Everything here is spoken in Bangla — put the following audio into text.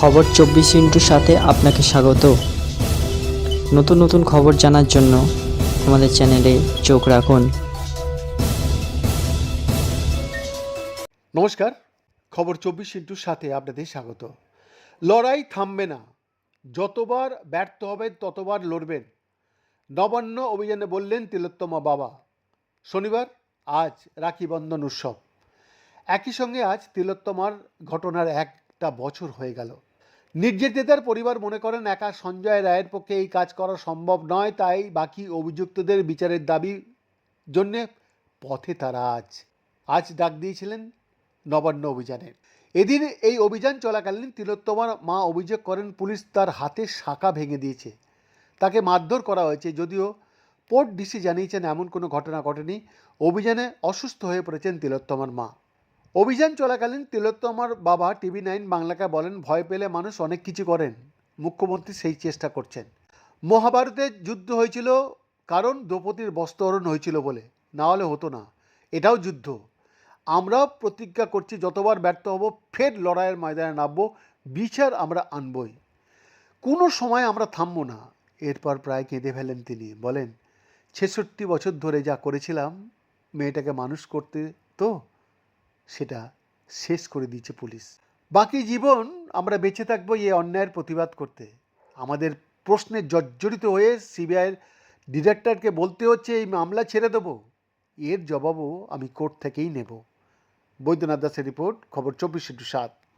খবর চব্বিশ ইন্টুর সাথে আপনাকে স্বাগত। নতুন নতুন খবর জানার জন্য আমাদের চ্যানেলে চোখ রাখুন। নমস্কার, খবর চব্বিশ ইন্টুর সাথে আপনাদের স্বাগত। লড়াই থামবে না। যতবার ব্যর্থ হবেন, ততবার লড়বেন। নবান্ন অভিযানে বললেন তিলোত্তমা বাবা। শনিবার আজ রাখি বন্ধন উৎসব। একই সঙ্গে আজ তিলোত্তমার ঘটনার একটা বছর হয়ে গেল। নির্যাতিতার পরিবার মনে করেন একা সঞ্জয় রায়ের পক্ষে এই কাজ করা সম্ভব নয়, তাই বাকি অভিযুক্তদের বিচারের দাবি জন্যে পথে তারা আজ আজ ডাক দিয়েছিলেন নবান্ন অভিযানের এদিন এই অভিযান চলাকালীন তিলোত্তমার মা অভিযোগ করেন, পুলিশ তার হাতের শাখা ভেঙে দিয়েছে। তাকে মারধর করা হয়েছে। যদিও পোর্ট ডিসি জানিয়েছেন, এমন কোনো ঘটনা ঘটেনি। অভিযানে অসুস্থ হয়ে পড়েছেন তিলোত্তমার মা। অভিযান চলাকালীন তিলোত্তমার বাবা টিভি নাইন বাংলাকে বলেন, ভয় পেলে মানুষ অনেক কিছু করেন। মুখ্যমন্ত্রী সেই চেষ্টা করছেন। মহাভারতের যুদ্ধ হয়েছিল কারণ দ্রৌপদীর বস্ত্রহরণ হয়েছিল বলে। না হলে হতো না। এটাও যুদ্ধ। আমরাও প্রতিজ্ঞা করছি, যতবার ব্যর্থ হব, ফের লড়াইয়ের ময়দানে নামবো। বিচার আমরা আনবই। কোনো সময় আমরা থামবো না। এরপর প্রায় কেঁদে ফেলেন তিনি। বলেন, ছেষট্টি বছর ধরে যা করেছিলাম, মেয়েটাকে মানুষ করতে তো সেটা শেষ করে দিয়েছে পুলিশ। বাকি জীবন আমরা বেঁচে থাকব এই অন্যায়ের প্রতিবাদ করতে। আমাদের প্রশ্নে জর্জরিত হয়ে সিবিআইয়ের ডিরেক্টরকে বলতে হচ্ছে, এই মামলা ছেড়ে দেবো। এর জবাবও আমি কোর্ট থেকেই নেব। বৈদ্যনাথ দাসের রিপোর্ট, খবর চব্বিশ ইন্টু সাত।